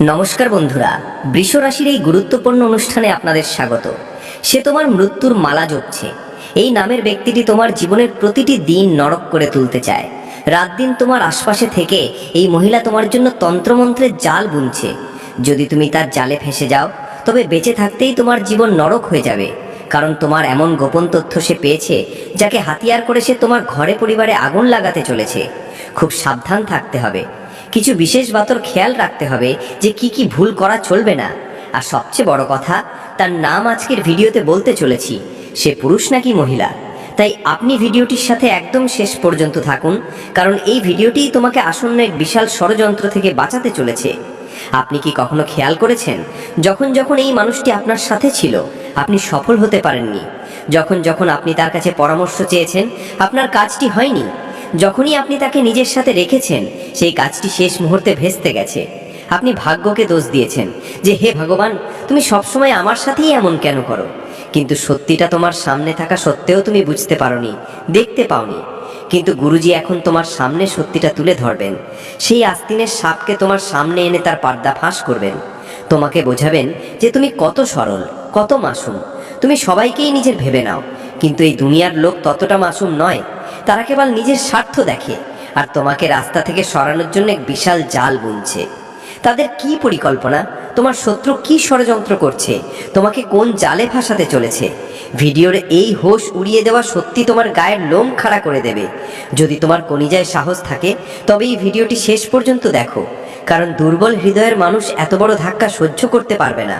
নমস্কার বন্ধুরা বৃষ রাশির এই গুরুত্বপূর্ণ অনুষ্ঠানে আপনাদের স্বাগত। সে তোমার মৃত্যুর মালা জপছে। এই নামের ব্যক্তিটি তোমার জীবনের প্রতিটি দিন নরক করে তুলতে চায়। রাত দিন তোমার আশপাশে থেকে এই মহিলা তোমার জন্য তন্ত্রমন্ত্রের জাল বুনছে। যদি তুমি তার জালে ফেসে যাও, তবে বেঁচে থাকতেই তোমার জীবন নরক হয়ে যাবে। কারণ তোমার এমন গোপন তথ্য সে পেয়েছে, যাকে হাতিয়ার করে সে তোমার ঘরে পরিবারে আগুন লাগাতে চলেছে। খুব সাবধান থাকতে হবে। কিছু বিশেষ বাতর খেয়াল রাখতে হবে যে কি কি ভুল করা চলবে না। আর সবচেয়ে বড় কথা, তার নাম আজকের ভিডিওতে বলতে চলেছি, সে পুরুষ নাকি মহিলা? তাই আপনি ভিডিওটির সাথে একদম শেষ পর্যন্ত থাকুন, কারণ এই ভিডিওটিই তোমাকে আসন্ন এক বিশাল ষড়যন্ত্র থেকে বাঁচাতে চলেছে। আপনি কি কখনো খেয়াল করেছেন, যখন যখন এই মানুষটি আপনার সাথে ছিল, আপনি সফল হতে পারেননি। যখন যখন আপনি তার কাছে পরামর্শ চেয়েছেন, আপনার কাজটি হয়নি যখনই আপনি তাকে নিজের সাথে রেখেছেন, সেই কাজটি শেষ মুহূর্তে ভেস্তে গেছে। আপনি ভাগ্যকে দোষ দিয়েছেন যে, হে ভগবান, তুমি সবসময় আমার সাথেই এমন কেন করো? কিন্তু সত্যিটা তোমার সামনে থাকা সত্ত্বেও তুমি বুঝতে পারোনি, দেখতে পাওনি। কিন্তু গুরুজি এখন তোমার সামনে সত্যিটা তুলে ধরবেন। সেই আস্তিনের সাপকে তোমার সামনে এনে তার পর্দা ফাঁস করবেন। তোমাকে বোঝাবেন যে, তুমি কত সরল, কত মাসুম। তুমি সবাইকেই নিজের ভেবে নাও, কিন্তু এই দুনিয়ার লোক ততটা মাসুম নয়। তারা কেবল নিজের স্বার্থ দেখে, আর তোমাকে রাস্তা থেকে সরানোর জন্য এক বিশাল জাল বুনছে। তাদের কি পরিকল্পনা? তোমার শত্রু কি ষড়যন্ত্র করছে? তোমাকে কোন জালে ফাঁসাতে চলেছে? ভিডিওর এই হোশ উড়িয়ে দেওয়া সত্যি তোমার গায়ের লোম খাড়া করে দেবে। যদি তোমার কনিজায় সাহস থাকে, তবে এই ভিডিওটি শেষ পর্যন্ত দেখো। কারণ দুর্বল হৃদয়ের মানুষ এত বড় ধাক্কা সহ্য করতে পারবে না।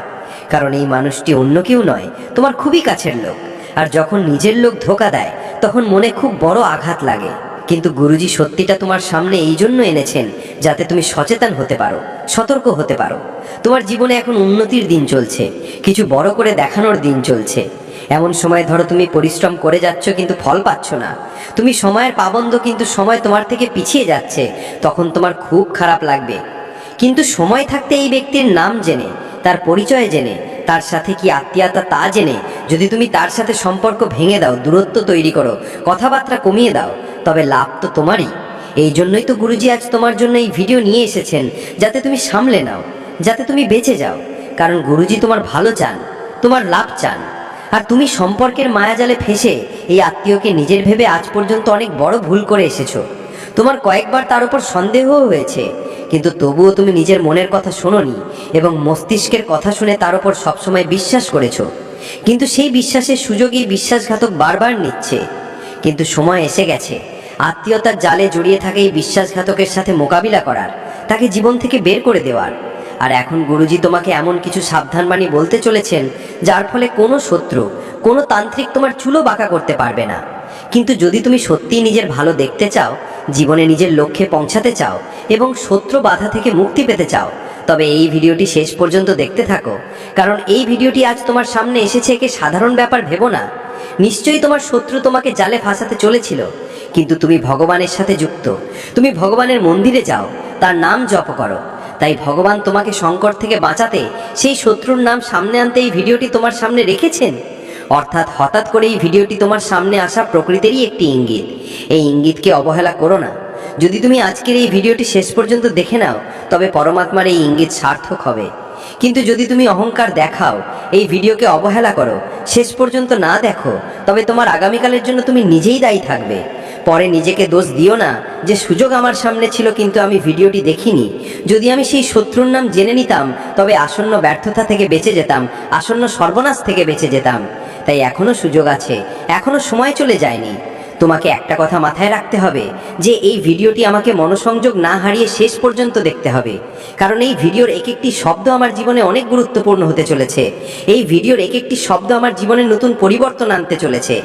কারণ এই মানুষটি অন্য কেউ নয়, তোমার খুবই কাছের লোক। আর যখন নিজের লোক ধোকা দেয় তখন মনে খুব বড় আঘাত লাগে। কিন্তু গুরুজি সত্যিটা তোমার সামনে এই জন্য এনেছেন, যাতে তুমি সচেতন হতে পারো, সতর্ক হতে পারো। তোমার জীবনে এখন উন্নতির দিন চলছে, কিছু বড় করে দেখানোর দিন চলছে। এমন সময় ধরো তুমি পরিশ্রম করে যাচ্ছ কিন্তু ফল পাচ্ছ না। তুমি সময়ের পাবন্দ কিন্তু সময় তোমার থেকে পিছিয়ে যাচ্ছে, তখন তোমার খুব খারাপ লাগবে। কিন্তু সময় থাকতে এই ব্যক্তির নাম জেনে, তার পরিচয় জেনে তার সাথে কি আত্মীয়তা তা জেনে? যদি তুমি তার সাথে সম্পর্ক ভেঙে দাও, দূরত্ব তৈরি করো, কথাবার্তা কমিয়ে দাও, তবে লাভ তো তোমারই। এই জন্যই তো গুরুজি আজ তোমার জন্য এই ভিডিও নিয়ে এসেছেন, যাতে তুমি সামলে নাও, যাতে তুমি বেঁচে যাও। কারণ গুরুজি তোমার ভালো চান, তোমার লাভ চান। আর তুমি সম্পর্কের মায়াজালে ফেসে এই আত্মীয়কে নিজের ভেবে আজ পর্যন্ত অনেক বড় ভুল করে এসেছ। তোমার কয়েকবার তার উপর সন্দেহও হয়েছে। কিন্তু তবুও তুমি নিজের মনের কথা শোনোনি এবং মস্তিষ্কের কথা শুনে তার উপর সবসময় বিশ্বাস করেছ। কিন্তু সেই বিশ্বাসের সুযোগই বিশ্বাসঘাতক বারবার নিচ্ছে। কিন্তু সময় এসে গেছে। আত্মীয়তার জালে জড়িয়ে থাকে এই বিশ্বাসঘাতকের সাথে মোকাবিলা করার, তাকে জীবন থেকে বের করে দেওয়ার। আর এখন গুরুজি তোমাকে এমন কিছু সাবধানবাণী বলতে চলেছেন, যার ফলে কোনো শত্রু, কোনো তান্ত্রিক তোমার চুলো বাঁকা করতে পারবে না। কিন্তু যদি তুমি সত্যিই নিজের ভালো দেখতে চাও, জীবনে নিজের লক্ষ্যে পৌঁছাতে চাও এবং শত্রু বাধা থেকে মুক্তি পেতে চাও, তবে এই ভিডিওটি শেষ পর্যন্ত দেখতে থাকো, কারণ এই ভিডিওটি আজ তোমার সামনে এসেছে একে সাধারণ ব্যাপার ভেবো না। নিশ্চয়ই তোমার শত্রু তোমাকে জালে ফাঁসাতে চলেছিল, কিন্তু তুমি ভগবানের সাথে যুক্ত। তুমি ভগবানের মন্দিরে যাও, তার নাম জপ করো। তাই ভগবান তোমাকে সংকট থেকে বাঁচাতে সেই শত্রুর নাম সামনে আনতে এই ভিডিওটি তোমার সামনে রেখেছেন। অর্থাৎ হঠাৎ করে এই ভিডিওটি তোমার সামনে আসা প্রকৃতিরই একটি ইঙ্গিত। এই ইঙ্গিতকে অবহেলা করো না। যদি তুমি আজকের এই ভিডিওটি শেষ পর্যন্ত দেখে নাও, তবে পরমাত্মার এই ইঙ্গিত সার্থক হবে। কিন্তু যদি তুমি অহংকার দেখাও, এই ভিডিওকে অবহেলা করো, শেষ পর্যন্ত না দেখো, তবে তোমার আগামীকালের জন্য তুমি নিজেই দায়ী থাকবে। পরে নিজেকে দোষ দিও না যে সুযোগ আমার সামনে ছিল কিন্তু আমি ভিডিওটি দেখিনি। যদি আমি সেই শত্রুর নাম জেনে নিতাম, তবে আসন্ন ব্যর্থতা থেকে বেঁচে যেতাম, আসন্ন সর্বনাশ থেকে বেঁচে যেতাম। তাই এখনও সুযোগ আছে। এখনও সময় চলে যায়নি। তোমাকে একটা কথা মাথায় রাখতে হবে, যে এই ভিডিওটি আমাকে মনোসংযোগ না হারিয়ে শেষ পর্যন্ত দেখতে হবে। কারণ এই ভিডিওর এক একটি শব্দ আমার জীবনে অনেক গুরুত্বপূর্ণ হতে চলেছে। এই ভিডিওর এক একটি শব্দ আমার জীবনে নতুন পরিবর্তন আনতে চলেছে।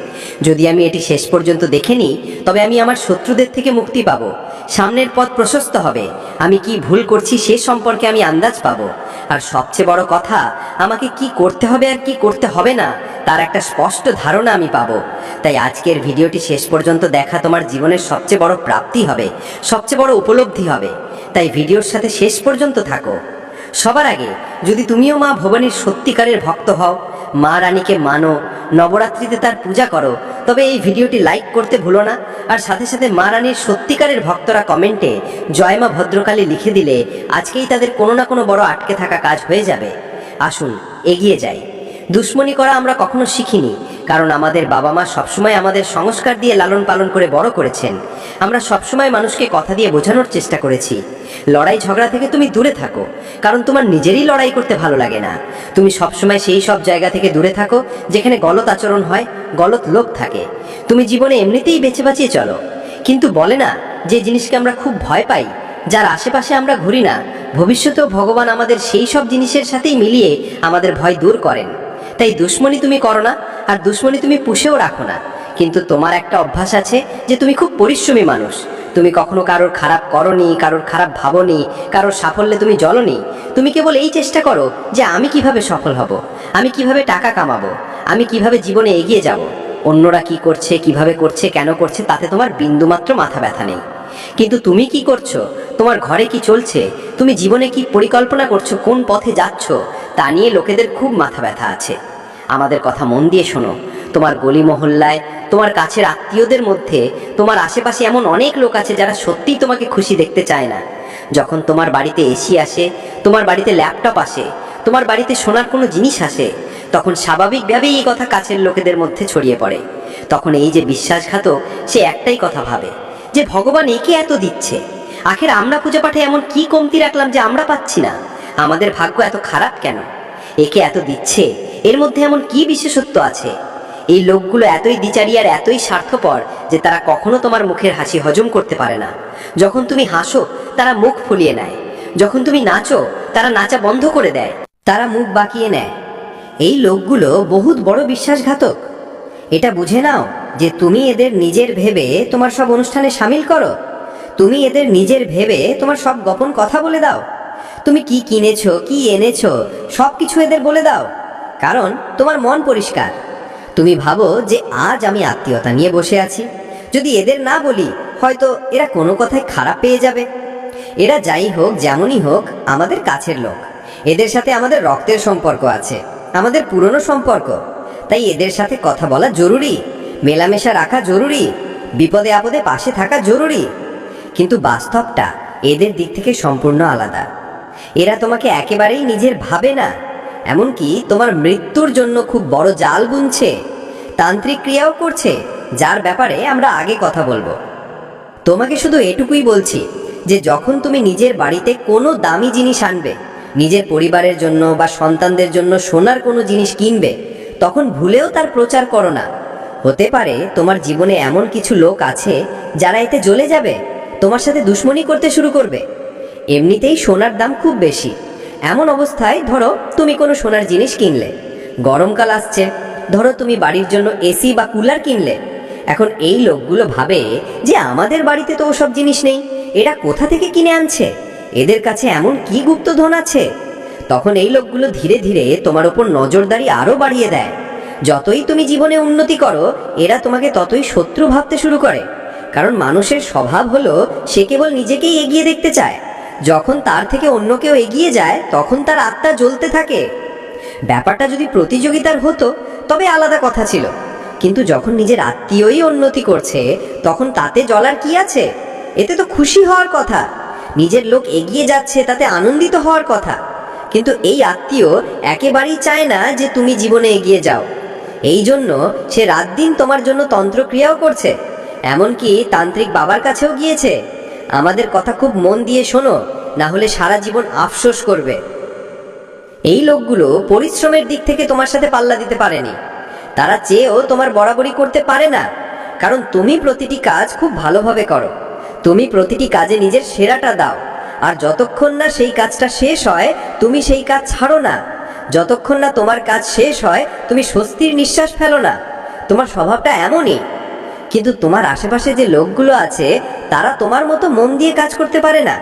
যদি আমি এটি শেষ পর্যন্ত দেখে নিই, তবে আমি আমার শত্রুদের থেকে মুক্তি পাবো। সামনের পথ প্রশস্ত হবে। আমি কি ভুল করছি সে সম্পর্কে আমি আন্দাজ পাবো। আর সবচেয়ে বড় কথা, আমাকে কি করতে হবে আর কি করতে হবে না তার একটা স্পষ্ট ধারণা আমি পাবো। তাই আজকের ভিডিওটি শেষ পর্যন্ত দেখা তোমার জীবনের সবচেয়ে বড় প্রাপ্তি হবে, সবচেয়ে বড় উপলব্ধি হবে। তাই ভিডিওর সাথে শেষ পর্যন্ত থাকো। সবার আগে, যদি তুমিও মা ভবানীর সত্যিকারের ভক্ত হও, মা রানীকে মানো, নবরাত্রিতে তার পূজা করো, তবে এই ভিডিওটি লাইক করতে ভুলো না, আর সাথে সাথে মা রানীর সত্যিকারের ভক্তরা কমেন্টে জয়মা ভদ্রকালী লিখে দিলে আজকেই তাদের কোনো না কোনো বড় আটকে থাকা কাজ হয়ে যাবে। আসুন, এগিয়ে যাই। দুশ্মনী করা আমরা কখনো শিখিনি, কারণ আমাদের বাবা মা সবসময় আমাদের সংস্কার দিয়ে লালন পালন করে বড় করেছেন। আমরা সবসময় মানুষকে কথা দিয়ে বোঝানোর চেষ্টা করেছি। লড়াই ঝগড়া থেকে তুমি দূরে থাকো, কারণ তোমার নিজেরই লড়াই করতে ভালো লাগে না। তুমি সবসময় সেই সব জায়গা থেকে দূরে থাকো, যেখানে গলত আচরণ হয়, গলত লোক থাকে। তুমি জীবনে এমনিতেই বেঁচে বাঁচিয়ে চলো। কিন্তু বলে না যে জিনিসকে আমরা খুব ভয় পাই, যার আশেপাশে আমরা ঘুরি না। ভবিষ্যতেও ভগবান আমাদের সেই সব জিনিসের সাথেই মিলিয়ে আমাদের ভয় দূর করেন। তাই দুশ্মনী তুমি করো না, আর দুশ্মনী তুমি পুষেও রাখো না। কিন্তু তোমার একটা অভ্যাস আছে যে তুমি খুব পরিশ্রমী মানুষ। তুমি কখনো কারোর খারাপ করনি, কারোর খারাপ ভাবনি, কারোর সাফল্যে তুমি জ্বলনি। তুমি কেবল এই চেষ্টা করো যে আমি কীভাবে সফল হব, আমি কীভাবে টাকা কামাবো, আমি কীভাবে জীবনে এগিয়ে যাব। অন্যরা কি করছে, কীভাবে করছে, কেন করছে, তাতে তোমার বিন্দুমাত্র মাথা ব্যথা নেই। কিন্তু তুমি কি করছ? তোমার ঘরে কি চলছে? তুমি জীবনে কি পরিকল্পনা করছ? কোন পথে যাচ্ছ? তা নিয়ে লোকেদের খুব মাথা ব্যথা আছে। আমাদের কথা মন দিয়ে শোনো। তোমার গলি মহল্লায়, তোমার কাছের আত্মীয়দের মধ্যে, তোমার আশেপাশে এমন অনেক লোক আছে যারা সত্যিই তোমাকে খুশি দেখতে চায় না। যখন তোমার বাড়িতে এসি আসে, তোমার বাড়িতে ল্যাপটপ আসে, তোমার বাড়িতে শোনার কোনো জিনিস আসে, তখন স্বাভাবিকভাবেই এই কথা কাছের লোকেদের মধ্যে ছড়িয়ে পড়ে। তখন এই যে বিশ্বাসঘাতক, সে একটাই কথা ভাবে। যে ভগবান একে এত দিচ্ছে। আখের আমরা পূজা পাঠে এমন কি কমতি রাখলাম যে আমরা পাচ্ছি না? আমাদের ভাগ্য এত খারাপ কেন? একে এত দিচ্ছে, এর মধ্যে এমন কি বিশেষত্ব আছে? এই লোকগুলো এতই দ্বিচারী আর এতই স্বার্থপর যে তারা কখনো তোমার মুখের হাসি হজম করতে পারে না। যখন তুমি হাসো, তারা মুখ ফুলিয়ে নেয়। যখন তুমি নাচো, তারা নাচা বন্ধ করে দেয়। তারা মুখ বাঁকিয়ে নেয়। এই লোকগুলো বহুত বড় বিশ্বাসঘাতক। এটা বুঝে নাও যে তুমি এদের নিজের ভেবে তোমার সব অনুষ্ঠানে সামিল করো। তুমি এদের নিজের ভেবে তোমার সব গোপন কথা বলে দাও। তুমি কি কিনেছো, কি এনেছো সব কিছু এদের বলে দাও। কারণ তোমার মন পরিষ্কার। তুমি ভাবো যে আজ আমি আত্মীয়তা নিয়ে বসে আছি। যদি এদের না বলি, হয়তো এরা কোনো কথায় খারাপ পেয়ে যাবে। এরা যাই হোক, যেমনই হোক, আমাদের কাছের লোক। এদের সাথে আমাদের রক্তের সম্পর্ক আছে। আমাদের পুরনো সম্পর্ক। তাই এদের সাথে কথা বলা জরুরি। মেলামেশা রাখা জরুরি। বিপদে আপদে পাশে থাকা জরুরি। কিন্তু বাস্তবটা এদের দিক থেকে সম্পূর্ণ আলাদা। এরা তোমাকে একেবারেই নিজের ভাবে না। এমনকি তোমার মৃত্যুর জন্য খুব বড় জাল বুনছে। তান্ত্রিক ক্রিয়াও করছে, যার ব্যাপারে আমরা আগে কথা বলব। তোমাকে শুধু এটুকুই বলছি যে যখন তুমি নিজের বাড়িতে কোনো দামি জিনিস আনবে, নিজের পরিবারের জন্য বা সন্তানদের জন্য সোনার কোনো জিনিস কিনবে তখন ভুলেও তার প্রচার করো না। হতে পারে তোমার জীবনে এমন কিছু লোক আছে যারা এতে জ্বলে যাবে, তোমার সাথে দুশ্মনী করতে শুরু করবে। এমনিতেই সোনার দাম খুব বেশি। এমন অবস্থায় ধরো তুমি কোনো সোনার জিনিস কিনলে। গরমকাল আসছে, ধরো তুমি বাড়ির জন্য এসি বা কুলার কিনলে। এখন এই লোকগুলো ভাবে যে আমাদের বাড়িতে তো ওসব জিনিস নেই। এরা কোথা থেকে কিনে আনছে? এদের কাছে এমন কি গুপ্তধন আছে? তখন এই লোকগুলো ধীরে ধীরে তোমার ওপর নজরদারি আরও বাড়িয়ে দেয়। যতই তুমি জীবনে উন্নতি করো, এরা তোমাকে ততই শত্রু ভাবতে শুরু করে। কারণ মানুষের স্বভাব হলো, সে কেবল নিজেকেই এগিয়ে দেখতে চায়। যখন তার থেকে অন্য কেউ এগিয়ে যায়, তখন তার আত্মা জ্বলতে থাকে। ব্যাপারটা যদি প্রতিযোগিতার হতো, তবে আলাদা কথা ছিল। কিন্তু যখন নিজের আত্মীয়ই উন্নতি করছে, তখন তাতে জ্বলার কি আছে? এতে তো খুশি হওয়ার কথা। নিজের লোক এগিয়ে যাচ্ছে, তাতে আনন্দিত হওয়ার কথা। কিন্তু এই আত্মীয় একেবারেই চায় না যে তুমি জীবনে এগিয়ে যাও। এই জন্য সে রাত দিন তোমার জন্য তন্ত্রক্রিয়াও করছে। এমনকি তান্ত্রিক বাবার কাছেও গিয়েছে। আমাদের কথা খুব মন দিয়ে শোনো, না হলে সারা জীবন আফসোস করবে। এই লোকগুলো পরিশ্রমের দিক থেকে তোমার সাথে পাল্লা দিতে পারেনি। তারা চেয়েও তোমার বরাবরি করতে পারে না। কারণ তুমি প্রতিটি কাজ খুব ভালোভাবে করো। তুমি প্রতিটি কাজে নিজের সেরাটা দাও। আর যতক্ষণ না সেই কাজটা শেষ হয়, তুমি সেই কাজ ছাড়ো না। যতক্ষণ না তোমার কাজ শেষ হয়, তুমি স্বস্তির নিঃশ্বাস ফেলো না। তোমার স্বভাবটা এমনই। কিন্তু তোমার আশেপাশে যে লোকগুলো আছে, তারা তোমার মতো মন দিয়ে কাজ করতে পারে না।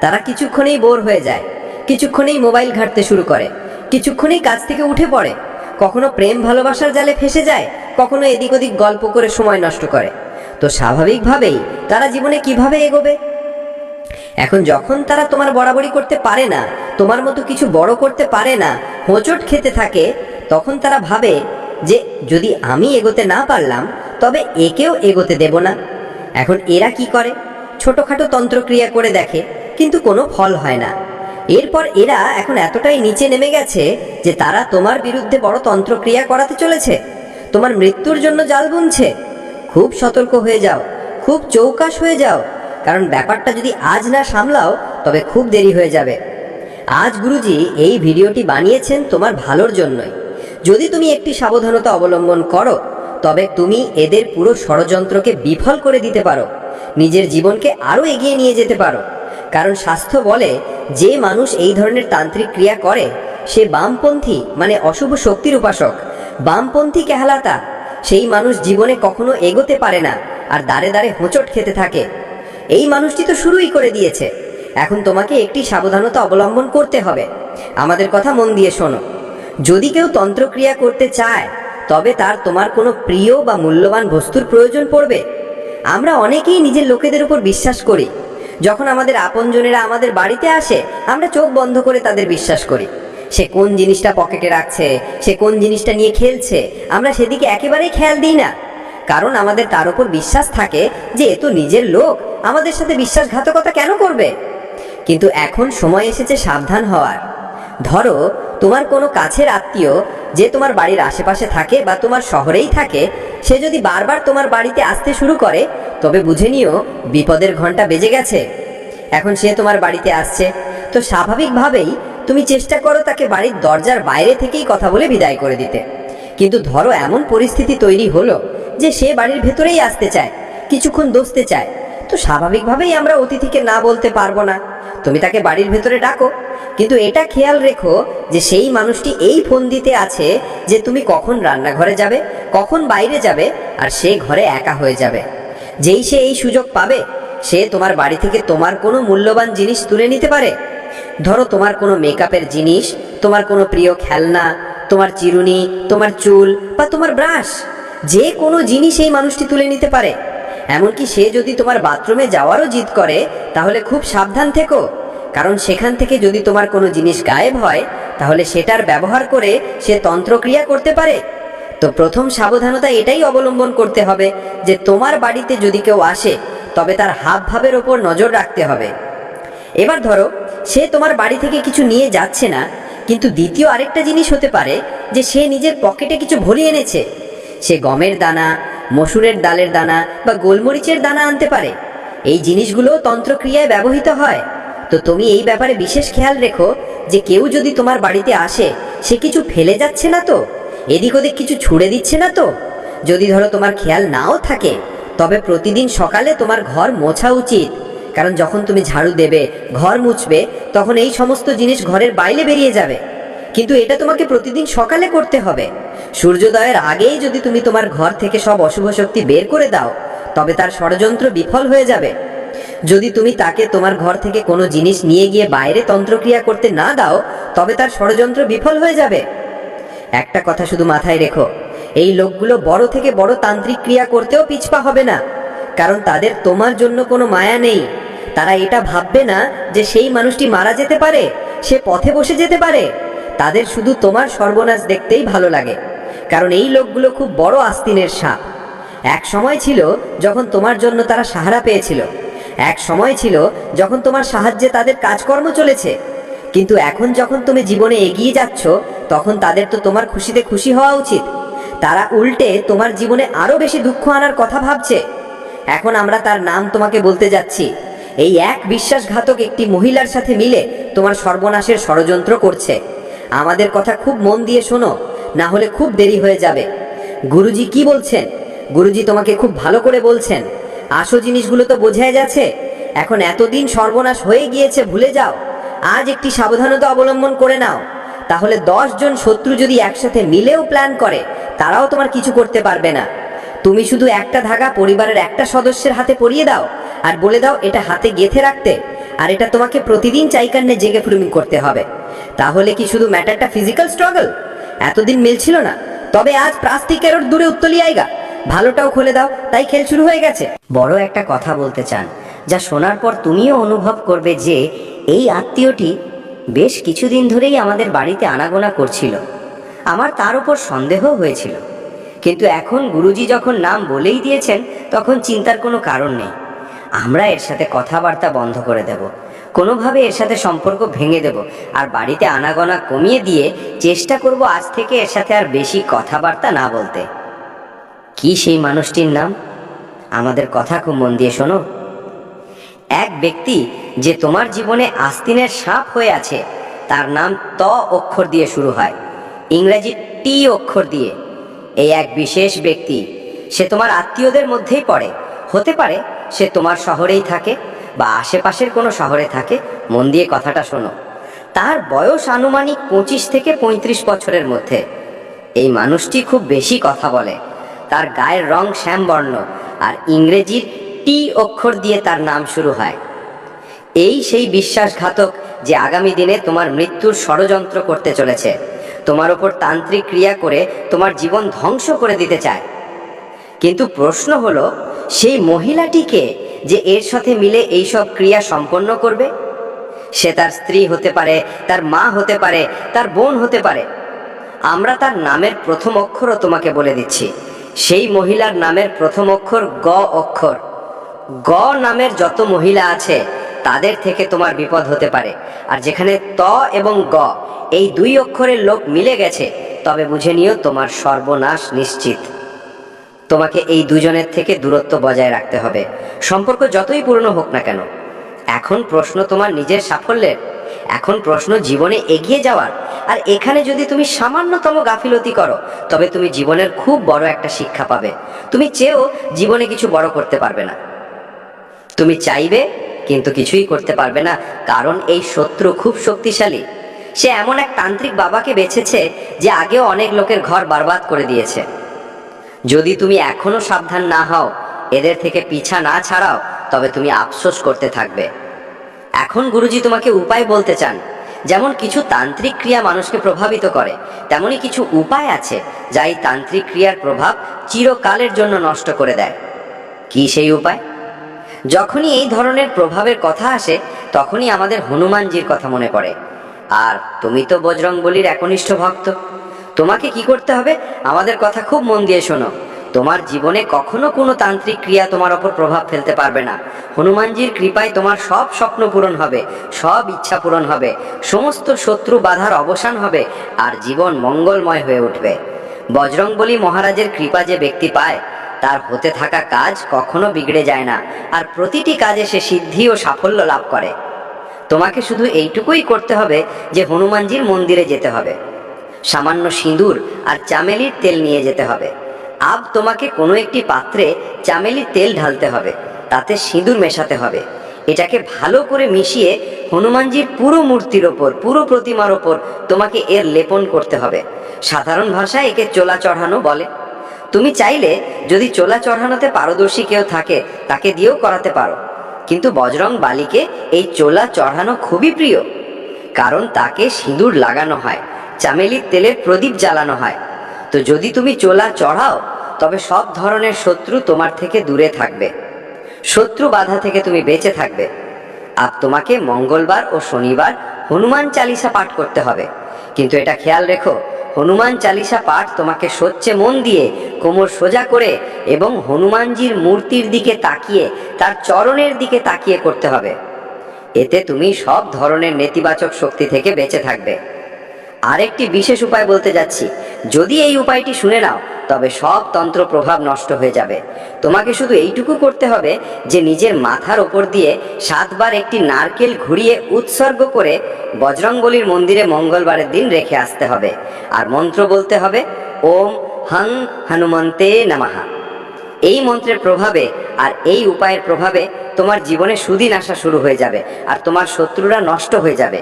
তারা কিছুক্ষণেই বোর হয়ে যায়। কিছুক্ষণেই মোবাইল ঘাঁটতে শুরু করে। কিছুক্ষণেই কাজ থেকে উঠে পড়ে। কখনো প্রেম ভালোবাসার জালে ফেসে যায়, কখনো এদিক ওদিক গল্প করে সময় নষ্ট করে। তো স্বাভাবিকভাবেই তারা জীবনে কীভাবে এগোবে? এখন যখন তারা তোমার বরাবরি করতে পারে না, তোমার মতো কিছু বড় করতে পারে না, হোঁচট খেতে থাকে, তখন তারা ভাবে যে যদি আমি এগোতে না পারলাম, তবে একেও এগোতে দেব না। এখন এরা কি করে? ছোটোখাটো তন্ত্রক্রিয়া করে দেখে, কিন্তু কোনো ফল হয় না। এরপর এরা এখন এতটাই নিচে নেমে গেছে যে তারা তোমার বিরুদ্ধে বড় তন্ত্রক্রিয়া করাতে চলেছে। তোমার মৃত্যুর জন্য জাল বুনছে। খুব সতর্ক হয়ে যাও, খুব চৌকাশ হয়ে যাও কারণ ব্যাপারটা যদি আজ না সামলাও, তবে খুব দেরি হয়ে যাবে। আজ গুরুজি এই ভিডিওটি বানিয়েছেন তোমার ভালোর জন্যই। যদি তুমি একটি সাবধানতা অবলম্বন করো, তবে তুমি এদের পুরো ষড়যন্ত্রকে বিফল করে দিতে পারো। নিজের জীবনকে আরও এগিয়ে নিয়ে যেতে পারো। কারণ স্বাস্থ্য বলে, যে মানুষ এই ধরনের তান্ত্রিক ক্রিয়া করে, সে বামপন্থী মানে অশুভ শক্তির উপাসক। বামপন্থী কেহালাতা, সেই মানুষ জীবনে কখনো এগোতে পারে না, আর দাঁড়ে দাঁড়ে হোঁচট খেতে থাকে। এই মানুষটি তো শুরুই করে দিয়েছে। এখন তোমাকে একটি সাবধানতা অবলম্বন করতে হবে। আমাদের কথা মন দিয়ে শোনো। যদি কেউ তন্ত্রক্রিয়া করতে চায়, তবে তার তোমার কোনো প্রিয় বা মূল্যবান বস্তুর প্রয়োজন পড়বে। আমরা অনেকেই নিজের লোকেদের উপর বিশ্বাস করি। যখন আমাদের আপনজনেরা আমাদের বাড়িতে আসে, আমরা চোখ বন্ধ করে তাদের বিশ্বাস করি। সে কোন জিনিসটা পকেটে রাখছে, সে কোন জিনিসটা নিয়ে খেলছে, আমরা সেদিকে একেবারেই খেয়াল দিই না। কারণ আমাদের তার উপর বিশ্বাস থাকে যে এ তো নিজের লোক। আমাদের সাথে বিশ্বাসঘাতকতা কেন করবে? কিন্তু এখন সময় এসেছে সাবধান হওয়ার। ধরো, তোমার কোনো কাছের আত্মীয় যে তোমার বাড়ির আশেপাশে থাকে বা তোমার শহরেই থাকে, সে যদি বারবার তোমার বাড়িতে আসতে শুরু করে, তবে বুঝে নিও বিপদের ঘণ্টা বেজে গেছে। এখন সে তোমার বাড়িতে আসছে। তো স্বাভাবিকভাবেই তুমি চেষ্টা করো তাকে বাড়ির দরজার বাইরে থেকেই কথা বলে বিদায় করে দিতে। কিন্তু ধরো এমন পরিস্থিতি তৈরি হলো যে সে বাড়ির ভেতরেই আসতে চায়, কিছুক্ষণ দোষতে চায়। তো স্বাভাবিকভাবেই আমরা অতিথিকে না বলতে পারব না। তুমি তাকে বাড়ির ভেতরে ডাকো। কিন্তু এটা খেয়াল রেখো যে সেই মানুষটি এই ফোন দিতে আছে যে তুমি কখন রান্নাঘরে যাবে, কখন বাইরে যাবে, আর সে ঘরে একা হয়ে যাবে। যেই সে এই সুযোগ পাবে, সে তোমার বাড়ি থেকে তোমার কোনো মূল্যবান জিনিস তুলে নিতে পারে। ধরো তোমার কোনো মেকআপের জিনিস, তোমার কোনো প্রিয় খেলনা তোমার চিরুনি, তোমার চুল বা তোমার ব্রাশ, যে কোনো জিনিস এই মানুষটি তুলে নিতে পারে। এমনকি সে যদি তোমার বাথরুমে যাওয়ারও জিদ করে, তাহলে খুব সাবধান থেকো। কারণ সেখান থেকে যদি তোমার কোনো জিনিস গায়েব হয়, তাহলে সেটার ব্যবহার করে সে তন্ত্রক্রিয়া করতে পারে। তো প্রথম সাবধানতা এটাই অবলম্বন করতে হবে যে তোমার বাড়িতে যদি কেউ আসে, তবে তার হাব ভাবের ওপর নজর রাখতে হবে। এবার ধরো, সে তোমার বাড়ি থেকে কিছু নিয়ে যাচ্ছে না কিন্তু দ্বিতীয় আরেকটা জিনিস হতে পারে যে সে নিজের পকেটে কিছু ভরে এনেছে। সে গমের দানা, মসুরের ডালের দানা বা গোলমরিচের দানা আনতে পারে। এই জিনিসগুলো তন্ত্রক্রিয়ায় ব্যবহৃত হয়। তো তুমি এই ব্যাপারে বিশেষ খেয়াল রেখো যে কেউ যদি তোমার বাড়িতে আসে, সে কিছু ফেলে যাচ্ছে না তো? এদিক ওদিক কিছু ছুড়ে দিচ্ছে না তো? যদি ধরো তোমার খেয়াল নাও থাকে, তবে প্রতিদিন সকালে তোমার ঘর মোছা উচিত। কারণ যখন তুমি ঝাড়ু দেবে, ঘর মুছবে, তখন এই সমস্ত জিনিস ঘরের বাইরে বেরিয়ে যাবে। কিন্তু এটা তোমাকে প্রতিদিন সকালে করতে হবে। সূর্যোদয়ের আগেই যদি তুমি তোমার ঘর থেকে সব অশুভ শক্তি বের করে দাও, তবে তার ষড়যন্ত্র বিফল হয়ে যাবে। যদি তুমি তাকে তোমার ঘর থেকে কোনো জিনিস নিয়ে গিয়ে বাইরে তন্ত্রক্রিয়া করতে না দাও, তবে তার ষড়যন্ত্র বিফল হয়ে যাবে। একটা কথা শুধু মাথায় রেখো, এই লোকগুলো বড় থেকে বড় তান্ত্রিক ক্রিয়া করতেও পিছপা হবে না, কারণ তাদের তোমার জন্য কোনো মায়া নেই। তারা এটা ভাববে না যে সেই মানুষটি মারা যেতে পারে, সে পথে বসে যেতে পারে। তাদের শুধু তোমার সর্বনাশ দেখতেই ভালো লাগে, কারণ এই লোকগুলো খুব বড় আস্তিনের সাপ। এক সময় ছিল যখন তোমার জন্য তারা সাহারা পেয়েছিল, এক সময় ছিল যখন তোমার সাহায্যে তাদের কাজকর্ম চলেছে, কিন্তু এখন যখন তুমি জীবনে এগিয়ে যাচ্ছ, তখন তাদের তো তোমার খুশিতে খুশি হওয়া উচিত। তারা উল্টে তোমার জীবনে আরও বেশি দুঃখ আনার কথা ভাবছে। এখন আমরা তার নাম তোমাকে বলতে যাচ্ছি। এই এক বিশ্বাসঘাতক একটি মহিলার সাথে মিলে তোমার সর্বনাশের ষড়যন্ত্র করছে। আমাদের কথা খুব মন দিয়ে শোনো, না হলে খুব দেরি হয়ে যাবে। গুরুজি কি বলছেন? গুরুজি তোমাকে খুব ভালো করে বলছেন। আসো জিনিসগুলো তো বোঝাই যাচ্ছে। এখন এতদিন সর্বনাশ হয়ে গিয়েছে, ভুলে যাও। আজ একটি সাবধানতা অবলম্বন করে নাও। তাহলে জন শত্রু যদি একসাথে মিলেও প্ল্যান করে, তারাও তোমার কিছু করতে পারবে না। তুমি শুধু একটা ধাগা পরিবারের একটা সদস্যের হাতে পরিয়ে দাও। আর বলে দাও, এটা হাতে গেথে রাখতে, আর এটা তোমাকে প্রতিদিন চাইকান্নে জেগে ফ্রুমিং করতে হবে। তাহলে কি শুধু ম্যাটারটা ফিজিক্যাল স্ট্রাগল এতদিন মিলছিল না। তবে আজ প্লাস্টিকের ওর দূরে উত্তলি আইগা ভালোটাও খুলে দাও, তাই খেল শুরু হয়ে গেছে। বড় একটা কথা বলতে চান, যা শোনার পর তুমিও অনুভব করবে যে, এই আত্মীয়টি বেশ কিছুদিন ধরেই আমাদের বাড়িতে আনাগোনা করছিল। আমার তার উপর সন্দেহ হয়েছিল। কিন্তু এখন গুরুজি যখন নাম বলেই দিয়েছেন, তখন চিন্তার কোনো কারণ নেই। আমরা এর সাথে কথাবার্তা বন্ধ করে দেব। কোনোভাবে এর সাথে সম্পর্ক ভেঙে দেব। আর বাড়িতে আনাগোনা কমিয়ে দিয়ে চেষ্টা করব আজ থেকে এর সাথে আর বেশি কথাবার্তা না বলতে। কি সেই মানুষটির নাম? আমাদের কথা খুব মন দিয়ে শোনো। এক ব্যক্তি যে তোমার জীবনে আস্তিনের সাপ হয়ে আছে, তার নাম ত অক্ষর দিয়ে শুরু হয়। ইংরেজি টি অক্ষর দিয়ে। এই এক বিশেষ ব্যক্তি, সে তোমার আত্মীয়দের মধ্যেই পড়ে। হতে পারে সে তোমার শহরেই থাকে বা আশেপাশের কোনো শহরে থাকে, মন দিয়ে কথাটা শোনো। তার বয়স আনুমানিক পঁচিশ থেকে পঁয়ত্রিশ বছরের মধ্যে। এই মানুষটি খুব বেশি কথা বলে। তার গায়ের রং শ্যামবর্ণ আর ইংরেজির টি অক্ষর দিয়ে তার নাম শুরু হয়। এই সেই বিশ্বাসঘাতক যে আগামী দিনে তোমার মৃত্যুর ষড়যন্ত্র করতে চলেছে, তোমার ওপর তান্ত্রিক ক্রিয়া করে তোমার জীবন ধ্বংস করে দিতে চায়। কিন্তু প্রশ্ন হলো সেই মহিলাটিকে যে এর সাথে মিলে এই সব ক্রিয়া সম্পন্ন করবে? সে তার স্ত্রী হতে পারে, তার মা হতে পারে, তার বোন হতে পারে। আমরা তার নামের প্রথম অক্ষরও তোমাকে বলে দিচ্ছি। সেই মহিলার নামের প্রথম অক্ষর গ অক্ষর। গ নামের যত মহিলা আছে, তাদের থেকে তোমার বিপদ হতে পারে। আর যেখানে ত এবং গ, এই দুই অক্ষরের লোক মিলে গেছে, তবে বুঝে নিও তোমার সর্বনাশ নিশ্চিত। তোমাকে এই দুজনের থেকে দূরত্ব বজায় রাখতে হবে। সম্পর্ক যতই পুরনো হোক না কেন। এখন প্রশ্ন তোমার নিজের সাফল্যের। এখন প্রশ্ন জীবনে এগিয়ে যাওয়ার। আর এখানে যদি তুমি সামান্যতম গাফিলতি করো, তবে তুমি জীবনের খুব বড় একটা শিক্ষা পাবে। তুমি চেয়েও জীবনে কিছু বড় করতে পারবে না। তুমি চাইবে, কিন্তু কিছুই করতে পারবে না। কারণ এই শত্রু খুব শক্তিশালী। সে এমন এক তান্ত্রিক বাবাকে বেছেছে যে আগেও অনেক লোকের ঘর বরবাদ করে দিয়েছে। যদি তুমি এখনও সাবধান না হও, এদের থেকে পিছা না ছাড়াও, তবে তুমি আফসোস করতে থাকবে। এখন গুরুজি তোমাকে উপায় বলতে চান। যেমন কিছু তান্ত্রিক ক্রিয়া মানুষকে প্রভাবিত করে, তেমনি কিছু উপায় আছে যা এই তান্ত্রিক ক্রিয়ার প্রভাব চিরকালের জন্য নষ্ট করে দেয়। কি সেই উপায়? যখনই এই ধরনের প্রভাবের কথা আসে, তখনই আমাদের হনুমানজির কথা মনে পড়ে। আর তুমি তো বজরং বলির একনিষ্ঠ ভক্ত। তোমাকে কি করতে হবে? আমাদের কথা খুব মন দিয়ে শোনো। তোমার জীবনে কখনো কোনো তান্ত্রিক ক্রিয়া তোমার ওপর প্রভাব ফেলতে পারবে না। হনুমানজির কৃপায় তোমার সব স্বপ্ন পূরণ হবে, সব ইচ্ছা পূরণ হবে, সমস্ত শত্রু বাধার অবসান হবে, আর জীবন মঙ্গলময় হয়ে উঠবে। বজরংবলী মহারাজের কৃপা যে ব্যক্তি পায়, তার হতে থাকা কাজ কখনো বিগড়ে যায় না, আর প্রতিটি কাজে সে সিদ্ধি ও সাফল্য লাভ করে। তোমাকে শুধু এইটুকুই করতে হবে যে হনুমানজির মন্দিরে যেতে হবে। সামান্য সিঁদুর আর চামেলির তেল নিয়ে যেতে হবে। আব তোমাকে কোনো একটি পাত্রে চামেলির তেল ঢালতে হবে, তাতে সিঁদুর মেশাতে হবে। এটাকে ভালো করে মিশিয়ে হনুমানজির পুরো মূর্তির ওপর, পুরো প্রতিমার ওপর তোমাকে এর লেপন করতে হবে। সাধারণ ভাষায় একে চোলা চড়ানো বলে। তুমি চাইলে যদি চোলা চড়ানোতে পারদর্শী কেউ থাকে, তাকে দিয়েও করাতে পারো। কিন্তু বজরং বালিকে এই চোলা চড়ানো খুবই প্রিয়, কারণ তাকে সিঁদুর লাগানো হয়। চামেলির তেলের প্রদীপ জ্বালানো হয়। তো যদি তুমি চোলা চড়াও, তবে সব ধরনের শত্রু তোমার থেকে দূরে থাকবে। শত্রু বাধা থেকে তুমি বেঁচে থাকবে। আর তোমাকে মঙ্গলবার ও শনিবার হনুমান চালিসা পাঠ করতে হবে। কিন্তু এটা খেয়াল রেখো, হনুমান চালিসা পাঠ তোমাকে সচ্ছে মন দিয়ে কোমর সোজা করে এবং হনুমানজির মূর্তির দিকে তাকিয়ে, তার চরণের দিকে তাকিয়ে করতে হবে। এতে তুমি সব ধরনের নেতিবাচক শক্তি থেকে বেঁচে থাকবে। আরেকটি বিশেষ উপায় বলতে যাচ্ছি। যদি এই উপায়টি শুনে নাও, তবে সব তন্ত্র প্রভাব নষ্ট হয়ে যাবে। তোমাকে শুধু এইটুকু করতে হবে যে নিজের মাথার ওপর দিয়ে সাতবার একটি নারকেল ঘুরিয়ে উৎসর্গ করে বজরংবলির মন্দিরে মঙ্গলবারের দিন রেখে আসতে হবে। আর মন্ত্র বলতে হবে, ওম হং হনুমন্তে নামাহা এই মন্ত্রের প্রভাবে আর এই উপায়ের প্রভাবে তোমার জীবনে সুদিন আসা শুরু হয়ে যাবে, আর তোমার শত্রুরা নষ্ট হয়ে যাবে।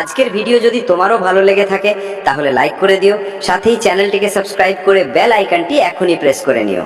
আজকের ভিডিও যদি তোমারও ভালো লেগে থাকে, তাহলে লাইক করে দিও। সাথেই চ্যানেলটিকে সাবস্ক্রাইব করে বেল আইকনটি এখনই প্রেস করে নিও।